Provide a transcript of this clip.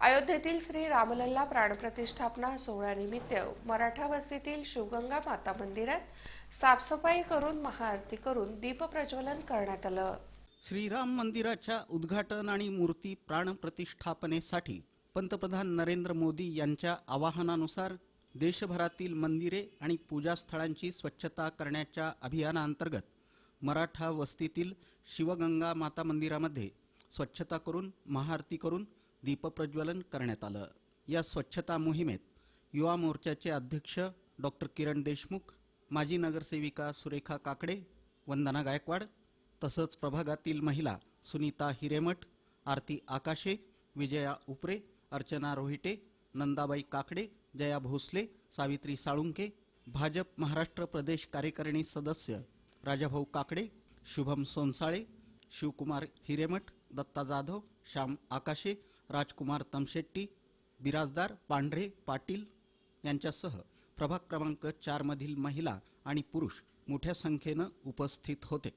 अयोध्येतील श्री रामलल्ला प्राणप्रतिष्ठापना सोहळ्यानिमित्त मराठा वस्तीतील शिवगंगा माता मंदिरात साफसफाई करून महाआरती करून दीपप्रज्वलन करण्यात आलं. श्रीराम मंदिराच्या उद्घाटन आणि मूर्ती प्राणप्रतिष्ठापनेसाठी पंतप्रधान नरेंद्र मोदी यांच्या आवाहनानुसार देशभरातील मंदिरे आणि पूजास्थळांची स्वच्छता करण्याच्या अभियानाअंतर्गत मराठा वस्तीतील शिवगंगा माता मंदिरामध्ये स्वच्छता करून महाआरती करून दीपप्रज्वलन करण्यात आलं. या स्वच्छता मोहिमेत युवा मोर्चाचे अध्यक्ष डॉक्टर किरण देशमुख माजी नगरसेविका सुरेखा काकडे वंदना गायकवाड तसंच प्रभागातील महिला सुनीता हिरेमठ आरती आकाशे विजया उपरे अर्चना रोहिटे नंदाबाई काकडे जया भोसले सावित्री साळुंके भाजप महाराष्ट्र प्रदेश कार्यकारिणी सदस्य राजाभाऊ काकडे शुभम सोनसाळे शिवकुमार हिरेमठ दत्ता जाधव श्याम आकाशे राजकुमार तमशेट्टी बिराजदार पांढरे पाटील यांच्यासह प्रभाग क्रमांक चारमधील महिला आणि पुरुष मोठ्या संख्येनं उपस्थित होते.